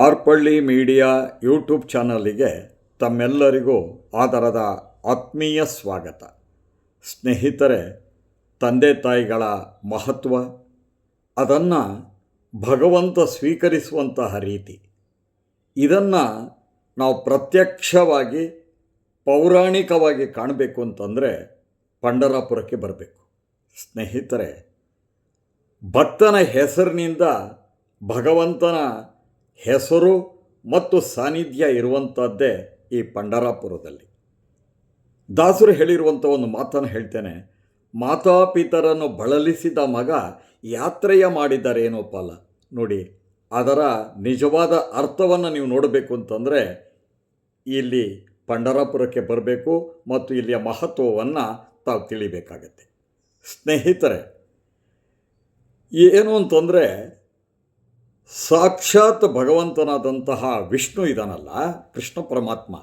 ಆರ್ಪಳ್ಳಿ media YouTube ಚಾನಲಿಗೆ ತಮ್ಮೆಲ್ಲರಿಗೂ ಆದರದ ಆತ್ಮೀಯ ಸ್ವಾಗತ. ಸ್ನೇಹಿತರೆ, ತಂದೆ ತಾಯಿಗಳ ಮಹತ್ವ, ಅದನ್ನು ಭಗವಂತ ಸ್ವೀಕರಿಸುವಂತಹ ರೀತಿ. ಇದನ್ನು ನಾವು ಪ್ರತ್ಯಕ್ಷವಾಗಿ, ಪೌರಾಣಿಕವಾಗಿ ಕಾಣಬೇಕು ಅಂತಂದರೆ ಪಂಡರಾಪುರಕ್ಕೆ ಬರಬೇಕು. ಸ್ನೇಹಿತರೆ, ಭಕ್ತನ ಹೆಸರಿನಿಂದ ಭಗವಂತನ ಹೆಸರು ಮತ್ತು ಸಾನ್ನಿಧ್ಯ ಇರುವಂಥದ್ದೇ ಈ ಪಂಡರಾಪುರದಲ್ಲಿ. ದಾಸರು ಹೇಳಿರುವಂಥ ಒಂದು ಮಾತನ್ನು ಹೇಳ್ತೇನೆ. ಮಾತಾಪಿತರನ್ನು ಬಳಲಿಸಿದ ಮಗ ಯಾತ್ರೆಯ ಮಾಡಿದರೇನೋ ಪಾಲ ನೋಡಿ, ಅದರ ನಿಜವಾದ ಅರ್ಥವನ್ನು ನೀವು ನೋಡಬೇಕು ಅಂತಂದರೆ, ಇಲ್ಲಿ ಪಂಡರಾಪುರಕ್ಕೆ ಬರಬೇಕು ಮತ್ತು ಇಲ್ಲಿಯ ಮಹತ್ವವನ್ನು ತಾವು ತಿಳಿಬೇಕಾಗತ್ತೆ. ಸ್ನೇಹಿತರೆ, ಏನು ಅಂತಂದರೆ ಸಾಕ್ಷಾತ್ ಭಗವಂತನಾದಂತಹ ವಿಷ್ಣು ಇದಾನಲ್ಲ, ಕೃಷ್ಣ ಪರಮಾತ್ಮ.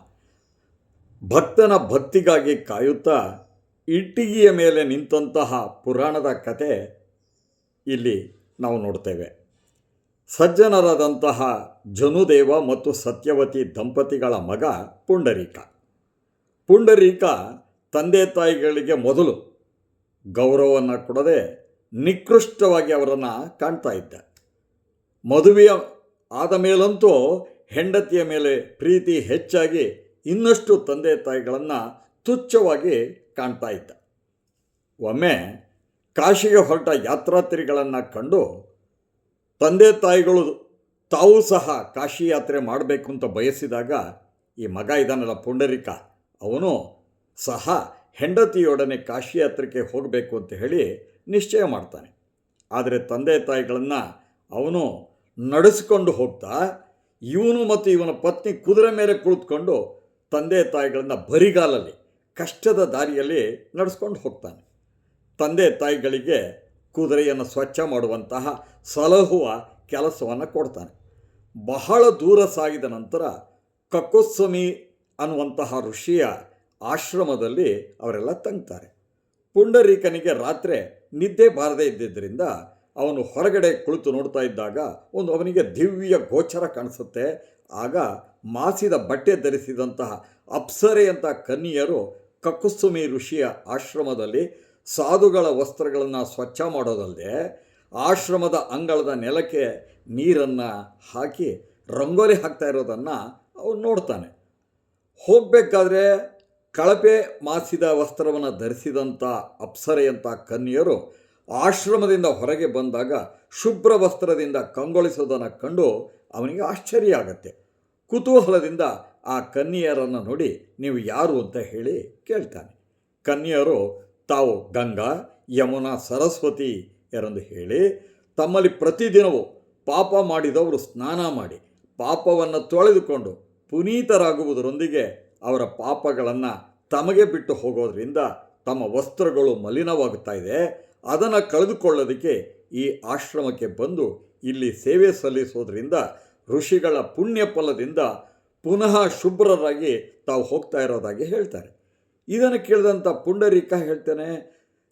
ಭಕ್ತನ ಭಕ್ತಿಗಾಗಿ ಕಾಯುತ್ತಾ ಇಟ್ಟಿಗೆಯ ಮೇಲೆ ನಿಂತಹ ಪುರಾಣದ ಕತೆ ಇಲ್ಲಿ ನಾವು ನೋಡ್ತೇವೆ. ಸಜ್ಜನರಾದಂತಹ ಜನುದೇವ ಮತ್ತು ಸತ್ಯವತಿ ದಂಪತಿಗಳ ಮಗ ಪುಂಡರೀಕ. ಪುಂಡರೀಕ ತಂದೆ ತಾಯಿಗಳಿಗೆ ಮೊದಲು ಗೌರವವನ್ನು ಕೊಡದೆ ನಿಕೃಷ್ಟವಾಗಿ ಅವರನ್ನು ಕಾಣ್ತಾ ಇದ್ದ. ಮದುವೆಯ ಆದ ಮೇಲಂತೂ ಹೆಂಡತಿಯ ಮೇಲೆ ಪ್ರೀತಿ ಹೆಚ್ಚಾಗಿ ಇನ್ನಷ್ಟು ತಂದೆ ತಾಯಿಗಳನ್ನು ತುಚ್ಛವಾಗಿ ಕಾಣ್ತಾ ಇದ್ದ. ಒಮ್ಮೆ ಕಾಶಿಗೆ ಹೊರಟ ಯಾತ್ರಾತ್ರಿಗಳನ್ನು ಕಂಡು ತಂದೆ ತಾಯಿಗಳು ತಾವು ಸಹ ಕಾಶಿ ಯಾತ್ರೆ ಮಾಡಬೇಕು ಅಂತ ಬಯಸಿದಾಗ ಈ ಮಗ ಇದಾನಲ್ಲ ಪುಂಡರಿಕ, ಅವನು ಸಹ ಹೆಂಡತಿಯೊಡನೆ ಕಾಶಿ ಯಾತ್ರೆಗೆ ಹೋಗಬೇಕು ಅಂತ ಹೇಳಿ ನಿಶ್ಚಯ ಮಾಡ್ತಾನೆ. ಆದರೆ ತಂದೆ ತಾಯಿಗಳನ್ನು ಅವನು ನಡೆಸಿಕೊಂಡು ಹೋಗ್ತಾ, ಇವನು ಮತ್ತು ಇವನ ಪತ್ನಿ ಕುದುರೆ ಮೇಲೆ ಕುಳಿತುಕೊಂಡು ತಂದೆ ತಾಯಿಗಳನ್ನು ಬರಿಗಾಲಲ್ಲಿ, ಕಷ್ಟದ ದಾರಿಯಲ್ಲಿ ನಡೆಸ್ಕೊಂಡು ಹೋಗ್ತಾನೆ. ತಂದೆ ತಾಯಿಗಳಿಗೆ ಕುದುರೆಯನ್ನು ಸ್ವಚ್ಛ ಮಾಡುವಂತಹ ಸಲಹುವ ಕೆಲಸವನ್ನು ಕೊಡ್ತಾನೆ. ಬಹಳ ದೂರ ಸಾಗಿದ ನಂತರ ಕಕ್ಕೋಸ್ವಾಮಿ ಅನ್ನುವಂತಹ ಋಷಿಯ ಆಶ್ರಮದಲ್ಲಿ ಅವರೆಲ್ಲ ತಂಗ್ತಾರೆ. ಪುಂಡರೀಕನಿಗೆ ರಾತ್ರಿ ನಿದ್ದೆ ಬಾರದೇ ಇದ್ದಿದ್ದರಿಂದ ಅವನು ಹೊರಗಡೆ ಕುಳಿತು ನೋಡ್ತಾ ಇದ್ದಾಗ ಒಂದು ಅವನಿಗೆ ದಿವ್ಯ ಗೋಚರ ಕಾಣಿಸುತ್ತೆ. ಆಗ ಮಾಸಿದ ಬಟ್ಟೆ ಧರಿಸಿದಂತಹ ಅಪ್ಸರೆಯಂಥ ಕನ್ನಿಯರು ಕಕುಸುಮಿ ಋಷಿಯ ಆಶ್ರಮದಲ್ಲಿ ಸಾಧುಗಳ ವಸ್ತ್ರಗಳನ್ನು ಸ್ವಚ್ಛ ಮಾಡೋದಲ್ಲದೆ ಆಶ್ರಮದ ಅಂಗಳದ ನೆಲಕ್ಕೆ ನೀರನ್ನು ಹಾಕಿ ರಂಗೋಲಿ ಹಾಕ್ತಾ ಇರೋದನ್ನು ಅವನು ನೋಡ್ತಾನೆ. ಹೋಗಬೇಕಾದ್ರೆ ಕಳಪೆ ಮಾಸಿದ ವಸ್ತ್ರವನ್ನು ಧರಿಸಿದಂಥ ಅಪ್ಸರೆಯಂಥ ಕನ್ಯರು ಆಶ್ರಮದಿಂದ ಹೊರಗೆ ಬಂದಾಗ ಶುಭ್ರ ವಸ್ತ್ರದಿಂದ ಕಂಗೊಳಿಸೋದನ್ನು ಕಂಡು ಅವನಿಗೆ ಆಶ್ಚರ್ಯ ಆಗತ್ತೆ. ಕುತೂಹಲದಿಂದ ಆ ಕನ್ಯರನ್ನು ನೋಡಿ ನೀವು ಯಾರು ಅಂತ ಹೇಳಿ ಕೇಳ್ತಾನೆ. ಕನ್ಯರು ತಾವು ಗಂಗಾ, ಯಮುನಾ, ಸರಸ್ವತಿ ಎರೆಂದು ಹೇಳಿ ತಮ್ಮಲ್ಲಿ ಪ್ರತಿದಿನವೂ ಪಾಪ ಮಾಡಿದವರು ಸ್ನಾನ ಮಾಡಿ ಪಾಪವನ್ನು ತೊಳೆದುಕೊಂಡು ಪುನೀತರಾಗುವುದರೊಂದಿಗೆ ಅವರ ಪಾಪಗಳನ್ನು ತಮಗೆ ಬಿಟ್ಟು ಹೋಗೋದ್ರಿಂದ ತಮ್ಮ ವಸ್ತ್ರಗಳು ಮಲಿನವಾಗುತ್ತಾ ಇದೆ. ಅದನ್ನು ಕಳೆದುಕೊಳ್ಳೋದಕ್ಕೆ ಈ ಆಶ್ರಮಕ್ಕೆ ಬಂದು ಇಲ್ಲಿ ಸೇವೆ ಸಲ್ಲಿಸೋದ್ರಿಂದ ಋಷಿಗಳ ಪುಣ್ಯ ಫಲದಿಂದ ಪುನಃ ಶುಭ್ರರಾಗಿ ತಾವು ಹೋಗ್ತಾ ಇರೋದಾಗಿ ಹೇಳ್ತಾರೆ. ಇದನ್ನು ಕೇಳಿದಂಥ ಪುಂಡರೀಕ ಹೇಳ್ತೇನೆ,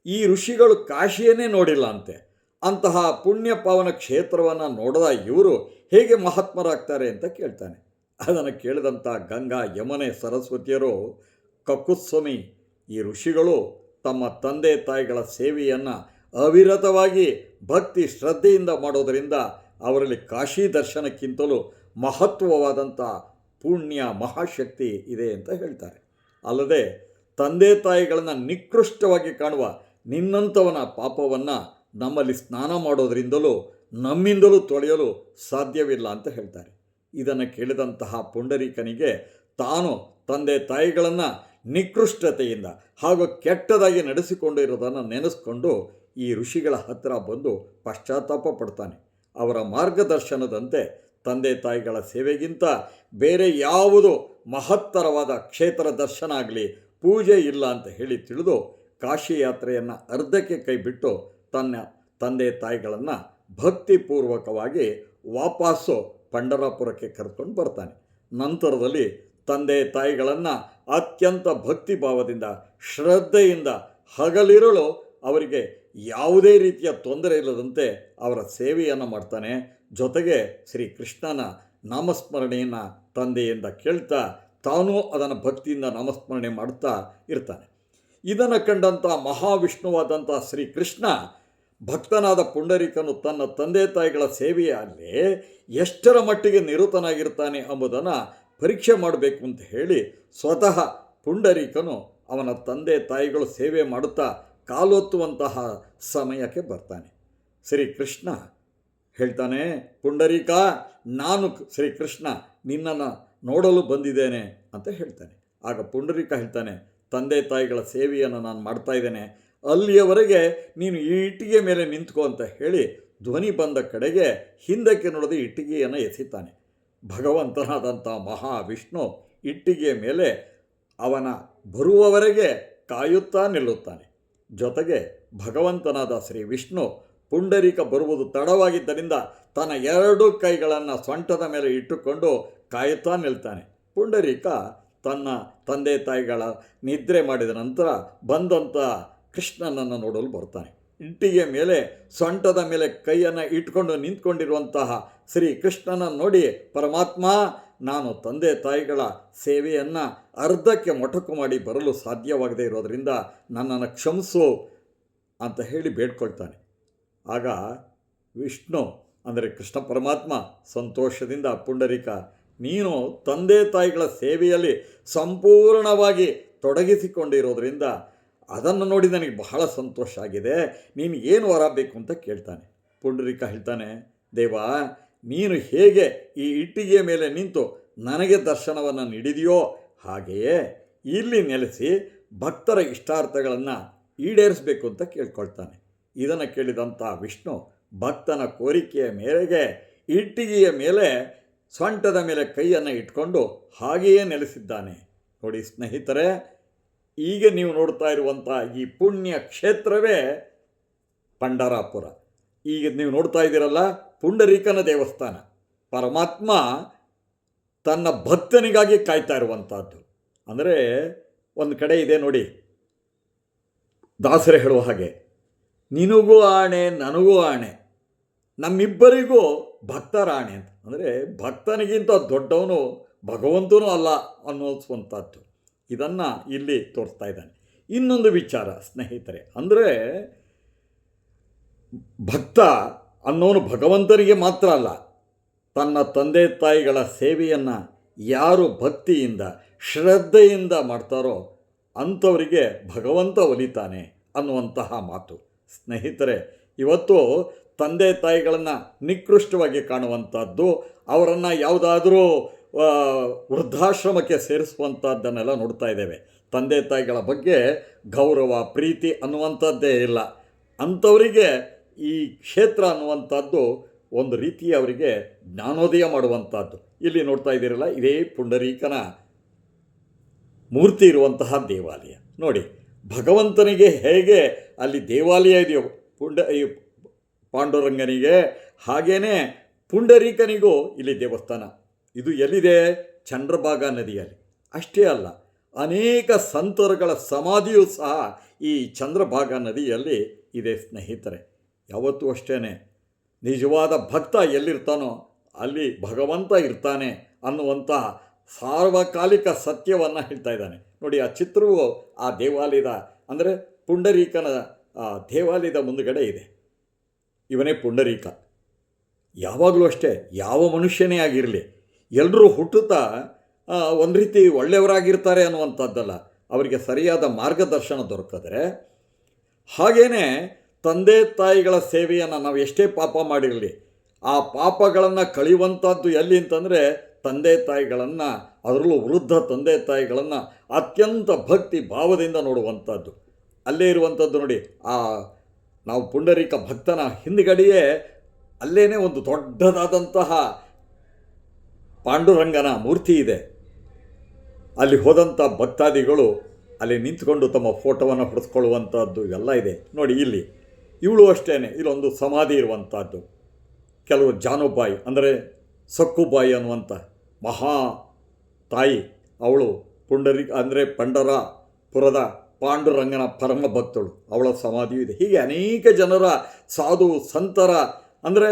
ಈ ಋಷಿಗಳು ಕಾಶಿಯನ್ನೇ ನೋಡಿಲ್ಲ ಅಂತೆ. ಅಂತಹ ಪುಣ್ಯ ಪಾವನ ಕ್ಷೇತ್ರವನ್ನು ನೋಡದ ಇವರು ಹೇಗೆ ಮಹಾತ್ಮರಾಗ್ತಾರೆ ಅಂತ ಕೇಳ್ತಾನೆ. ಅದನ್ನು ಕೇಳಿದಂಥ ಗಂಗಾ, ಯಮನೆ, ಸರಸ್ವತಿಯರು ಕಕ್ಕುಸ್ವಾಮಿ ಈ ಋಷಿಗಳು ತಮ್ಮ ತಂದೆ ತಾಯಿಗಳ ಸೇವೆಯನ್ನು ಅವಿರತವಾಗಿ ಭಕ್ತಿ ಶ್ರದ್ಧೆಯಿಂದ ಮಾಡೋದರಿಂದ ಅವರಲ್ಲಿ ಕಾಶಿ ದರ್ಶನಕ್ಕಿಂತಲೂ ಮಹತ್ವವಾದಂಥ ಪುಣ್ಯ ಮಹಾಶಕ್ತಿ ಇದೆ ಅಂತ ಹೇಳ್ತಾರೆ. ಅಲ್ಲದೆ ತಂದೆ ತಾಯಿಗಳನ್ನು ನಿಕೃಷ್ಟವಾಗಿ ಕಾಣುವ ನಿನ್ನಂಥವನ ಪಾಪವನ್ನು ನಮ್ಮಲ್ಲಿ ಸ್ನಾನ ಮಾಡೋದರಿಂದಲೂ ನಮ್ಮಿಂದಲೂ ತೊಳೆಯಲು ಸಾಧ್ಯವಿಲ್ಲ ಅಂತ ಹೇಳ್ತಾರೆ. ಇದನ್ನು ಕೇಳಿದಂತಹ ಪುಂಡರೀಕನಿಗೆ ತಾನು ತಂದೆ ತಾಯಿಗಳನ್ನು ನಿಕೃಷ್ಟತೆಯಿಂದ ಹಾಗೂ ಕೆಟ್ಟದಾಗಿ ನಡೆಸಿಕೊಂಡಿರೋದನ್ನು ನೆನೆಸ್ಕೊಂಡು ಈ ಋಷಿಗಳ ಹತ್ತಿರ ಬಂದು ಪಶ್ಚಾತ್ತಾಪ ಪಡ್ತಾನೆ. ಅವರ ಮಾರ್ಗದರ್ಶನದಂತೆ ತಂದೆ ತಾಯಿಗಳ ಸೇವೆಗಿಂತ ಬೇರೆ ಯಾವುದು ಮಹತ್ತರವಾದ ಕ್ಷೇತ್ರ ದರ್ಶನ ಆಗಲಿ, ಪೂಜೆ ಇಲ್ಲ ಅಂತ ಹೇಳಿ ತಿಳಿದು ಕಾಶಿ ಯಾತ್ರೆಯನ್ನು ಅರ್ಧಕ್ಕೆ ಕೈಬಿಟ್ಟು ತನ್ನ ತಂದೆ ತಾಯಿಗಳನ್ನು ಭಕ್ತಿಪೂರ್ವಕವಾಗಿ ವಾಪಸ್ಸು ಪಂಡರಾಪುರಕ್ಕೆ ಕರ್ಕೊಂಡು ಬರ್ತಾನೆ. ನಂತರದಲ್ಲಿ ತಂದೆ ತಾಯಿಗಳನ್ನು ಅತ್ಯಂತ ಭಕ್ತಿಭಾವದಿಂದ, ಶ್ರದ್ಧೆಯಿಂದ ಹಗಲಿರುಳು ಅವರಿಗೆ ಯಾವುದೇ ರೀತಿಯ ತೊಂದರೆ ಇಲ್ಲದಂತೆ ಅವರ ಸೇವೆಯನ್ನು ಮಾಡ್ತಾನೆ. ಜೊತೆಗೆ ಶ್ರೀ ಕೃಷ್ಣನ ನಾಮಸ್ಮರಣೆಯನ್ನು ತಂದೆಯಿಂದ ಕೇಳ್ತಾ ತಾನೂ ಅದನ್ನು ಭಕ್ತಿಯಿಂದ ನಾಮಸ್ಮರಣೆ ಮಾಡ್ತಾ ಇರ್ತಾನೆ. ಇದನ್ನು ಕಂಡಂಥ ಮಹಾವಿಷ್ಣುವಾದಂಥ ಶ್ರೀಕೃಷ್ಣ ಭಕ್ತನಾದ ಪುಂಡರೀಕನು ತನ್ನ ತಂದೆ ತಾಯಿಗಳ ಸೇವೆಯಲ್ಲಿ ಎಷ್ಟರ ಮಟ್ಟಿಗೆ ನಿರತನಾಗಿರ್ತಾನೆ ಎಂಬುದನ್ನು ಪರೀಕ್ಷೆ ಮಾಡಬೇಕು ಅಂತ ಹೇಳಿ ಸ್ವತಃ ಪುಂಡರೀಕನು ಅವನ ತಂದೆ ತಾಯಿಗಳು ಸೇವೆ ಮಾಡುತ್ತಾ ಕಾಲೊತ್ತುವಂತಹ ಸಮಯಕ್ಕೆ ಬರ್ತಾನೆ. ಶ್ರೀಕೃಷ್ಣ ಹೇಳ್ತಾನೆ, ಪುಂಡರೀಕ, ನಾನು ಶ್ರೀಕೃಷ್ಣ ನಿನ್ನನ್ನು ನೋಡಲು ಬಂದಿದ್ದೇನೆ ಅಂತ ಹೇಳ್ತಾನೆ. ಆಗ ಪುಂಡರೀಕ ಹೇಳ್ತಾನೆ, ತಂದೆ ತಾಯಿಗಳ ಸೇವೆಯನ್ನು ನಾನು ಮಾಡ್ತಾ ಇದ್ದೇನೆ. ಅಲ್ಲಿಯವರೆಗೆ ನೀನು ಈ ಇಟ್ಟಿಗೆ ಮೇಲೆ ನಿಂತ್ಕೋ ಅಂತ ಹೇಳಿ ಧ್ವನಿ ಬಂದ ಕಡೆಗೆ ಹಿಂದಕ್ಕೆ ನೋಡದೆ ಇಟ್ಟಿಗೆಯನ್ನು ಎಸಿತಾನೆ ಭಗವಂತನಾದಂಥ ಮಹಾವಿಷ್ಣು ಇಟ್ಟಿಗೆ ಮೇಲೆ ಅವನ ಬರುವವರೆಗೆ ಕಾಯುತ್ತಾ ನಿಲ್ಲುತ್ತಾನೆ. ಜೊತೆಗೆ ಭಗವಂತನಾದ ಶ್ರೀ ವಿಷ್ಣು ಪುಂಡರೀಕ ಬರುವುದು ತಡವಾಗಿದ್ದರಿಂದ ತನ್ನ ಎರಡು ಕೈಗಳನ್ನು ಸೊಂಟದ ಮೇಲೆ ಇಟ್ಟುಕೊಂಡು ಕಾಯುತ್ತಾ ನಿಲ್ತಾನೆ. ಪುಂಡರೀಕ ತನ್ನ ತಂದೆ ತಾಯಿಗಳ ನಿದ್ರೆ ಮಾಡಿದ ನಂತರ ಬಂದಂಥ ಕೃಷ್ಣನನ್ನು ನೋಡಲು ಬರ್ತಾನೆ. ಇಟ್ಟಿಗೆ ಮೇಲೆ ಸೊಂಟದ ಮೇಲೆ ಕೈಯನ್ನು ಇಟ್ಕೊಂಡು ನಿಂತ್ಕೊಂಡಿರುವಂತಹ ಶ್ರೀ ಕೃಷ್ಣನ ನೋಡಿ, ಪರಮಾತ್ಮ, ನಾನು ತಂದೆ ತಾಯಿಗಳ ಸೇವೆಯನ್ನು ಅರ್ಧಕ್ಕೆ ಮೊಟಕು ಮಾಡಿ ಬರಲು ಸಾಧ್ಯವಾಗದೇ ಇರೋದರಿಂದ ನನ್ನನ್ನು ಕ್ಷಮಿಸು ಅಂತ ಹೇಳಿ ಬೇಡ್ಕೊಳ್ತಾನೆ. ಆಗ ವಿಷ್ಣು ಅಂದರೆ ಕೃಷ್ಣ ಪರಮಾತ್ಮ ಸಂತೋಷದಿಂದ ಪುಂಡರಿಕ, ನೀನು ತಂದೆ ತಾಯಿಗಳ ಸೇವೆಯಲ್ಲಿ ಸಂಪೂರ್ಣವಾಗಿ ತೊಡಗಿಸಿಕೊಂಡಿರೋದರಿಂದ ಅದನ್ನು ನೋಡಿ ನನಗೆ ಬಹಳ ಸಂತೋಷ ಆಗಿದೆ. ನೀನು ಏನು ವರ ಅಂತ ಕೇಳ್ತಾನೆ. ಪುಂಡರಿಕ ಹೇಳ್ತಾನೆ, ದೇವ ನೀನು ಹೇಗೆ ಈ ಇಟ್ಟಿಗೆಯ ಮೇಲೆ ನಿಂತು ನನಗೆ ದರ್ಶನವನ್ನು ನೀಡಿದೆಯೋ ಹಾಗೆಯೇ ಇಲ್ಲಿ ನೆಲೆಸಿ ಭಕ್ತರ ಇಷ್ಟಾರ್ಥಗಳನ್ನು ಈಡೇರಿಸಬೇಕು ಅಂತ ಕೇಳ್ಕೊಳ್ತಾನೆ. ಇದನ್ನು ಕೇಳಿದಂಥ ವಿಷ್ಣು ಭಕ್ತನ ಕೋರಿಕೆಯ ಮೇರೆಗೆ ಇಟ್ಟಿಗೆಯ ಮೇಲೆ ಸೊಂಟದ ಮೇಲೆ ಕೈಯನ್ನು ಇಟ್ಕೊಂಡು ಹಾಗೆಯೇ ನೆಲೆಸಿದ್ದಾನೆ. ನೋಡಿ ಸ್ನೇಹಿತರೆ, ಈಗ ನೀವು ನೋಡ್ತಾ ಇರುವಂಥ ಈ ಪುಣ್ಯ ಕ್ಷೇತ್ರವೇ ಪಂಡರಾಪುರ. ಈಗ ನೀವು ನೋಡ್ತಾ ಇದ್ದೀರಲ್ಲ, ಪುಂಡರೀಕನ ದೇವಸ್ಥಾನ. ಪರಮಾತ್ಮ ತನ್ನ ಭಕ್ತನಿಗಾಗಿ ಕಾಯ್ತಾ ಇರುವಂಥದ್ದು ಅಂದರೆ ಒಂದು ಕಡೆ ಇದೆ ನೋಡಿ, ದಾಸರೇ ಹೇಳುವ ಹಾಗೆ, ನಿನಗೂ ಆಣೆ, ನನಗೂ ಆಣೆ, ನಮ್ಮಿಬ್ಬರಿಗೂ ಭಕ್ತರ ಆಣೆ ಅಂತ. ಅಂದರೆ ಭಕ್ತನಿಗಿಂತ ದೊಡ್ಡವನು ಭಗವಂತನೂ ಅಲ್ಲ ಅನ್ನೋಸುವಂಥದ್ದು ಇದನ್ನು ಇಲ್ಲಿ ತೋರಿಸ್ತಾ ಇದ್ದಾನೆ. ಇನ್ನೊಂದು ವಿಚಾರ, ಸ್ನೇಹಿತರೆ, ಅಂದರೆ ಭಕ್ತ ಅನ್ನೋನು ಭಗವಂತನಿಗೆ ಮಾತ್ರ ಅಲ್ಲ, ತನ್ನ ತಂದೆ ತಾಯಿಗಳ ಸೇವೆಯನ್ನು ಯಾರು ಭಕ್ತಿಯಿಂದ, ಶ್ರದ್ಧೆಯಿಂದ ಮಾಡ್ತಾರೋ ಅಂಥವರಿಗೆ ಭಗವಂತ ಒಲಿತಾನೆ ಅನ್ನುವಂತಹ ಮಾತು. ಸ್ನೇಹಿತರೆ, ಇವತ್ತು ತಂದೆ ತಾಯಿಗಳನ್ನು ನಿಕೃಷ್ಟವಾಗಿ ಕಾಣುವಂಥದ್ದು, ಅವರನ್ನು ಯಾವುದಾದರೂ ವೃದ್ಧಾಶ್ರಮಕ್ಕೆ ಸೇರಿಸುವಂಥದ್ದನ್ನೆಲ್ಲ ನೋಡ್ತಾ ಇದ್ದೇವೆ. ತಂದೆ ತಾಯಿಗಳ ಬಗ್ಗೆ ಗೌರವ, ಪ್ರೀತಿ ಅನ್ನುವಂಥದ್ದೇ ಇಲ್ಲ. ಅಂಥವರಿಗೆ ಈ ಕ್ಷೇತ್ರ ಅನ್ನುವಂಥದ್ದು ಒಂದು ರೀತಿ ಅವರಿಗೆ ಜ್ಞಾನೋದಯ ಮಾಡುವಂಥದ್ದು. ಇಲ್ಲಿ ನೋಡ್ತಾ ಇದ್ದೀರಲ್ಲ, ಇದೇ ಪುಂಡರೀಕನ ಮೂರ್ತಿ ಇರುವಂತಹ ದೇವಾಲಯ. ನೋಡಿ, ಭಗವಂತನಿಗೆ ಹೇಗೆ ಅಲ್ಲಿ ದೇವಾಲಯ ಇದೆಯೋ, ಪುಂಡ, ಈ ಪಾಂಡುರಂಗನಿಗೆ ಹಾಗೇ ಪುಂಡರೀಕನಿಗೂ ಇಲ್ಲಿ ದೇವಸ್ಥಾನ. ಇದು ಎಲ್ಲಿದೆ? ಚಂದ್ರಭಾಗ ನದಿಯಲ್ಲಿ. ಅಷ್ಟೇ ಅಲ್ಲ, ಅನೇಕ ಸಂತರುಗಳ ಸಮಾಧಿಯೂ ಸಹ ಈ ಚಂದ್ರಭಾಗ ನದಿಯಲ್ಲಿ ಇದೆ ಸ್ನೇಹಿತರೆ. ಯಾವತ್ತೂ ಅಷ್ಟೇ ನಿಜವಾದ ಭಕ್ತ ಎಲ್ಲಿರ್ತಾನೋ ಅಲ್ಲಿ ಭಗವಂತ ಇರ್ತಾನೆ ಅನ್ನುವಂಥ ಸಾರ್ವಕಾಲಿಕ ಸತ್ಯವನ್ನು ಹೇಳ್ತಾ ಇದ್ದಾನೆ. ನೋಡಿ, ಆ ಚಿತ್ರವು ಆ ದೇವಾಲಯದ, ಅಂದರೆ ಪುಂಡರೀಕನ ದೇವಾಲಯದ ಮುಂದುಗಡೆ ಇದೆ. ಇವನೇ ಪುಂಡರೀಕ. ಯಾವಾಗಲೂ ಅಷ್ಟೇ, ಯಾವ ಮನುಷ್ಯನೇ ಆಗಿರಲಿ ಎಲ್ಲರೂ ಹುಟ್ಟುತ್ತಾ ಒಂದು ರೀತಿ ಒಳ್ಳೆಯವರಾಗಿರ್ತಾರೆ ಅನ್ನುವಂಥದ್ದಲ್ಲ. ಅವರಿಗೆ ಸರಿಯಾದ ಮಾರ್ಗದರ್ಶನ ದೊರಕಿದ್ರೆ, ಹಾಗೇನೆ ತಂದೆ ತಾಯಿಗಳ ಸೇವೆಯನ್ನು ನಾವು ಎಷ್ಟೇ ಪಾಪ ಮಾಡಿರಲಿ, ಆ ಪಾಪಗಳನ್ನು ಕಳೆಯುವಂಥದ್ದು ಎಲ್ಲಿ ಅಂತಂದರೆ ತಂದೆ ತಾಯಿಗಳನ್ನು, ಅದರಲ್ಲೂ ವೃದ್ಧ ತಂದೆ ತಾಯಿಗಳನ್ನು ಅತ್ಯಂತ ಭಕ್ತಿ ಭಾವದಿಂದ ನೋಡುವಂಥದ್ದು ಅಲ್ಲೇ ಇರುವಂಥದ್ದು ನೋಡಿ, ಆ ನಾವು ಪುಂಡರೀಕ ಭಕ್ತನ ಹಿಂದ್ಗಡೆಯೇ ಅಲ್ಲೇ ಒಂದು ದೊಡ್ಡದಾದಂತಹ ಪಾಂಡುರಂಗನ ಮೂರ್ತಿ ಇದೆ. ಅಲ್ಲಿ ಹೋದಂಥ ಭಕ್ತಾದಿಗಳು ಅಲ್ಲಿ ನಿಂತ್ಕೊಂಡು ತಮ್ಮ ಫೋಟೋವನ್ನು ಹೊಡೆಸ್ಕೊಳ್ಳುವಂಥದ್ದು ಎಲ್ಲ ಇದೆ. ನೋಡಿ ಇಲ್ಲಿ. ಇವಳು ಅಷ್ಟೇ ಇಲ್ಲೊಂದು ಸಮಾಧಿ ಇರುವಂಥದ್ದು ಕೆಲವು ಜಾನುಬಾಯಿ, ಅಂದರೆ ಸಕ್ಕುಬಾಯಿ ಅನ್ನುವಂಥ ಮಹಾ ತಾಯಿ, ಅವಳು ಪುಂಡರಿ, ಅಂದರೆ ಪಂಡರಪುರದ ಪಾಂಡುರಂಗನ ಪರಮ ಭಕ್ತಳು. ಅವಳ ಸಮಾಧಿಯೂ ಇದೆ. ಹೀಗೆ ಅನೇಕ ಜನರ ಸಾಧು ಸಂತರ, ಅಂದರೆ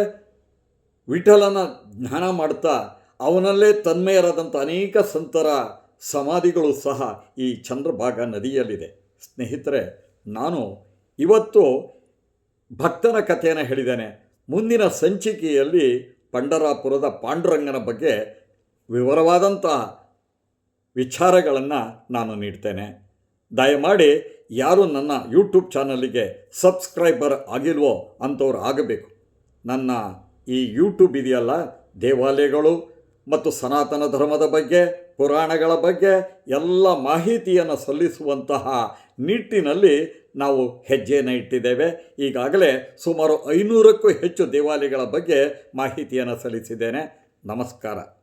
ವಿಠಲನ ಜ್ಞಾನ ಮಾಡ್ತಾ ಅವನಲ್ಲೇ ತನ್ಮಯರಾದಂಥ ಅನೇಕ ಸಂತರ ಸಮಾಧಿಗಳು ಸಹ ಈ ಚಂದ್ರಭಾಗ ನದಿಯಲ್ಲಿದೆ. ಸ್ನೇಹಿತರೆ, ನಾನು ಇವತ್ತು ಭಕ್ತನ ಕಥೆಯನ್ನು ಹೇಳಿದ್ದೇನೆ. ಮುಂದಿನ ಸಂಚಿಕೆಯಲ್ಲಿ ಪಂಡರಾಪುರದ ಪಾಂಡುರಂಗನ ಬಗ್ಗೆ ವಿವರವಾದಂಥ ವಿಚಾರಗಳನ್ನು ನಾನು ನೀಡ್ತೇನೆ. ದಯಮಾಡಿ ಯಾರು ನನ್ನ ಯೂಟ್ಯೂಬ್ ಚಾನಲಿಗೆ ಸಬ್ಸ್ಕ್ರೈಬರ್ ಆಗಿಲ್ವೋ ಅಂಥವ್ರು ಆಗಬೇಕು. ನನ್ನ ಈ ಯೂಟ್ಯೂಬ್ ಇದೆಯಲ್ಲ, ದೇವಾಲಯಗಳು ಮತ್ತು ಸನಾತನ ಧರ್ಮದ ಬಗ್ಗೆ, ಪುರಾಣಗಳ ಬಗ್ಗೆ ಎಲ್ಲ ಮಾಹಿತಿಯನ್ನು ಸಲ್ಲಿಸುವಂತಹ ನಿಟ್ಟಿನಲ್ಲಿ ನಾವು ಹೆಜ್ಜೆಯನ್ನು ಇಟ್ಟಿದ್ದೇವೆ. ಈಗಾಗಲೇ ಸುಮಾರು ಐನೂರಕ್ಕೂ ಹೆಚ್ಚು ದೇವಾಲಯಗಳ ಬಗ್ಗೆ ಮಾಹಿತಿಯನ್ನು ಸಲ್ಲಿಸಿದ್ದೇನೆ. ನಮಸ್ಕಾರ.